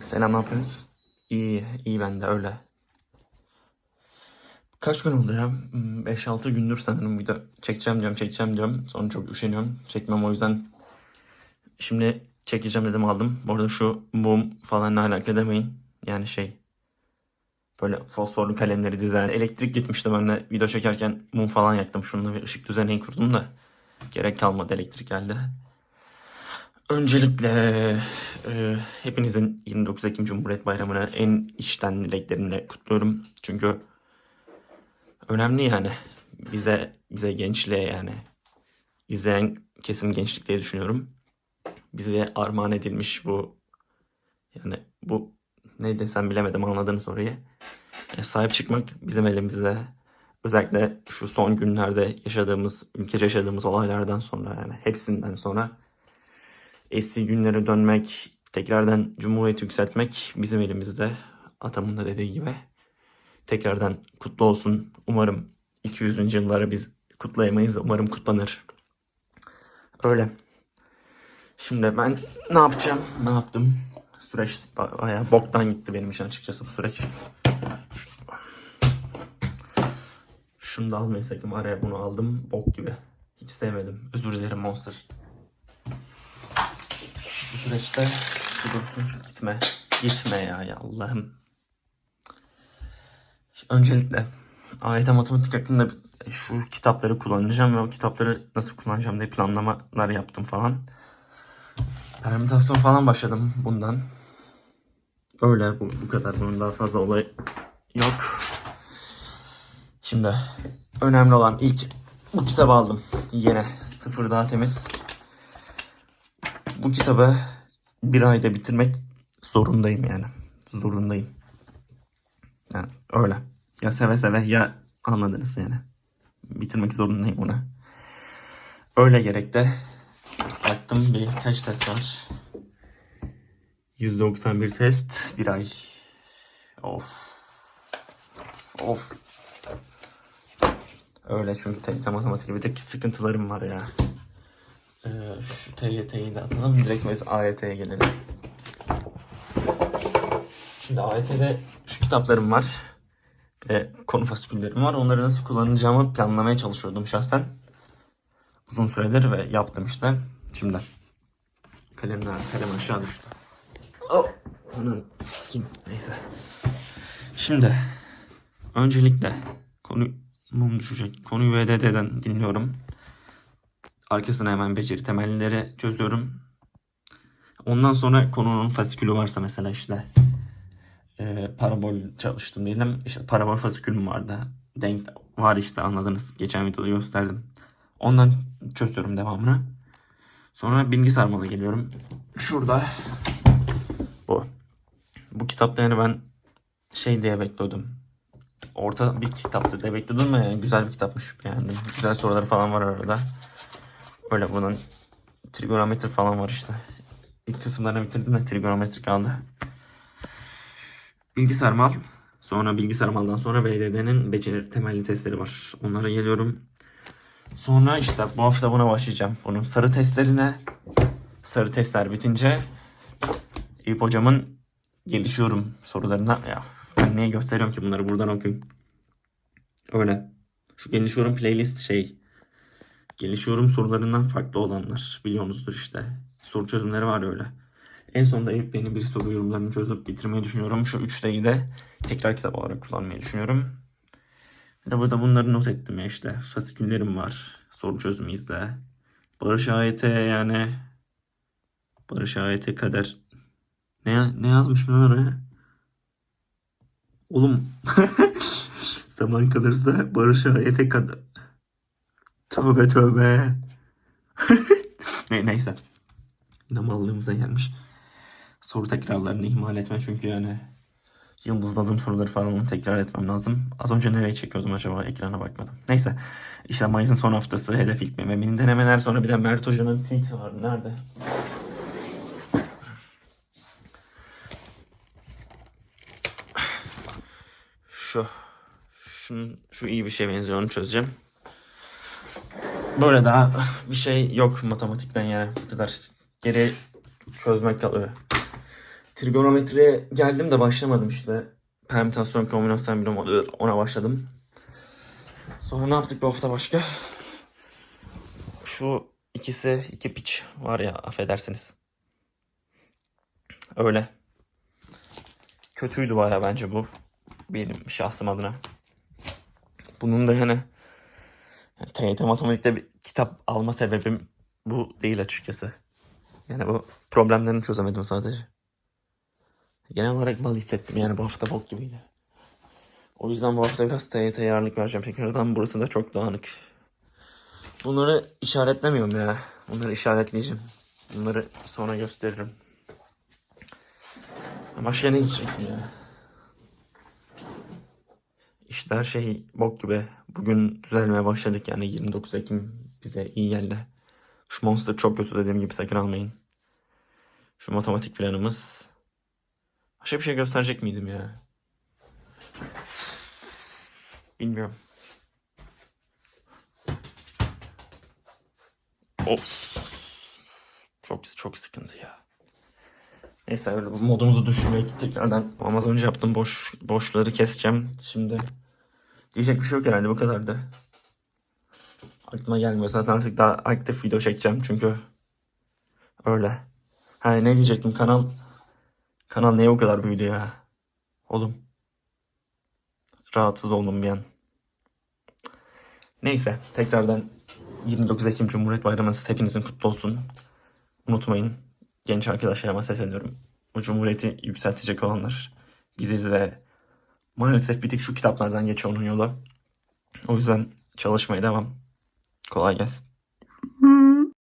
Selam ne yapıyorsunuz? İyi, iyi ben de öyle. Kaç gün oldu ya? Hmm, 5-6 gündür sanırım video çekeceğim diyorum, çekeceğim diyorum. Sonra çok üşeniyorum. Çekmem o yüzden. Şimdi çekeceğim dedim aldım. Bu arada şu mum falan alaka demeyin. Yani şey böyle fosforlu kalemleri dizen. Elektrik gitmişti ben de video çekerken mum falan yaktım. Şununla bir ışık düzeni kurdum da gerek kalmadı elektrik geldi. Öncelikle e, hepinizin 29 Ekim Cumhuriyet Bayramı'nı en içten dileklerimle kutluyorum. Çünkü önemli yani bize bize gençliğe yani izleyen kesim gençlik diye düşünüyorum. Bize armağan edilmiş bu yani bu ne desem bilemedim anladınız orayı. E, sahip çıkmak bizim elimizde. Özellikle şu son günlerde yaşadığımız, ülkece yaşadığımız olaylardan sonra yani hepsinden sonra eski günlere dönmek, tekrardan cumhuriyeti yükseltmek bizim elimizde. Atamın da dediği gibi. Tekrardan kutlu olsun. Umarım 200. yılları biz kutlayamayız. Umarım kutlanır. Öyle. Şimdi ben ne yapacağım? Ne yaptım? Süreç bayağı boktan gitti benim için açıkçası bu süreç. Şunu da almayı sakın araya bunu aldım. Bok gibi. Hiç sevmedim. Özür dilerim Monster. Süreçte şu dursun şu gitme. Gitme ya ya Allah'ım. Öncelikle AYT matematik hakkında şu kitapları kullanacağım ve o kitapları nasıl kullanacağım diye planlamalar yaptım falan. Permütasyon falan başladım bundan. Öyle bu, bu kadar bunun daha fazla olay yok. Şimdi önemli olan ilk bu kitabı aldım. Yine sıfır daha temiz. Bu kitabı bir ayda bitirmek zorundayım yani. Zorundayım. Yani öyle. Ya seve seve ya anladınız yani. Bitirmek zorundayım ona. Öyle gerek de baktım bir kaç test var. 191 test bir ay. Of. Of. Öyle çünkü TYT matematik bir tek sıkıntılarım var ya. Ee, şu TYT'yi de atalım. Direkt biz AYT'ye gelelim. Şimdi AYT'de şu kitaplarım var. Bir de konu fasiküllerim var. Onları nasıl kullanacağımı planlamaya çalışıyordum şahsen. Uzun süredir ve yaptım işte. Şimdi kalemler kalem aşağı düştü. Oh, onun kim neyse. Şimdi öncelikle konu mum düşecek. Konuyu VDD'den dinliyorum. Arkasına hemen beceri temelleri çözüyorum. Ondan sonra konunun fasikülü varsa mesela işte e, parabol çalıştım diyelim. İşte parabol fasikülüm vardı. Denk var işte anladınız. Geçen videoda gösterdim. Ondan çözüyorum devamını. Sonra bilgi sarmalı geliyorum. Şurada bu. Bu kitapta ben şey diye bekliyordum. Orta bir kitaptı diye bekliyordum ama yani güzel bir kitapmış beğendim. Güzel soruları falan var arada. Öyle bunun trigonometri falan var işte. İlk kısımlarını bitirdim de trigonometri kaldı. Bilgi sarmal. Sonra bilgi sarmaldan sonra VDD'nin beceri temelli testleri var. Onlara geliyorum. Sonra işte bu hafta buna başlayacağım. Bunun sarı testlerine. Sarı testler bitince Eyüp hocamın gelişiyorum sorularına. Ya ben niye gösteriyorum ki bunları buradan okuyun. Öyle. Şu gelişiyorum playlist şey gelişiyorum sorularından farklı olanlar biliyorsunuzdur işte. Soru çözümleri var öyle. En sonunda Eyüp benim bir soru yorumlarını çözüp bitirmeyi düşünüyorum. Şu üçteyi de tekrar kitap olarak kullanmayı düşünüyorum. De burada bunları not ettim ya işte. Fasiküllerim var. Soru çözümü izle. Barış AYT yani. Barış AYT kadar. Ne, ne yazmış lan oraya? Oğlum. Zaman kalırsa Barış AYT kadar. Tövbe tövbe. ne, neyse. Yine mallığımıza gelmiş. Soru tekrarlarını ihmal etme çünkü yani yıldızladığım soruları falan tekrar etmem lazım. Az önce nereye çekiyordum acaba? Ekrana bakmadım. Neyse. İşte Mayıs'ın son haftası hedef ilk mini denemeler. Sonra bir de Mert Hoca'nın tweet'i var. Nerede? Şu. Şunun, şu iyi bir şey benziyor. Onu çözeceğim. Böyle daha bir şey yok matematikten yani. Bu kadar geri çözmek kalıyor. Trigonometriye geldim de başlamadım işte. Permütasyon, kombinasyon bilim oluyor. Ona başladım. Sonra ne yaptık bu hafta başka? Şu ikisi iki piç var ya affedersiniz. Öyle. Kötüydü baya bence bu. Benim şahsım adına. Bunun da yani TYT matematikte bir kitap alma sebebim bu değil açıkçası. Yani bu problemlerini çözemedim sadece. Genel olarak mal hissettim yani bu hafta bok gibiydi. O yüzden bu hafta biraz TYT'ye ağırlık vereceğim tekrardan. Burası da çok dağınık. Bunları işaretlemiyorum ya. Bunları işaretleyeceğim. Bunları sonra gösteririm. Başka ne diyecektim ya? İşte her şey bok gibi. Bugün düzelmeye başladık yani 29 Ekim bize iyi geldi. Şu Monster çok kötü dediğim gibi sakın almayın. Şu matematik planımız. Başka bir şey gösterecek miydim ya? Bilmiyorum. Of. Çok çok sıkıntı ya. Neyse öyle modumuzu düşürmek tekrardan. Ama az önce yaptığım boş boşları keseceğim. Şimdi diyecek bir şey yok herhalde bu kadardı. Aklıma gelmiyor. Zaten artık daha aktif video çekeceğim çünkü öyle. Ha ne diyecektim kanal kanal niye bu kadar büyüdü ya? Oğlum. Rahatsız oldum bir an. Neyse tekrardan 29 Ekim Cumhuriyet Bayramınız hepinizin kutlu olsun. Unutmayın genç arkadaşlarıma sesleniyorum. Bu cumhuriyeti yükseltecek olanlar biziz ve maalesef bir tek şu kitaplardan geçiyor onun yolu. O yüzden çalışmaya devam. Kolay gelsin.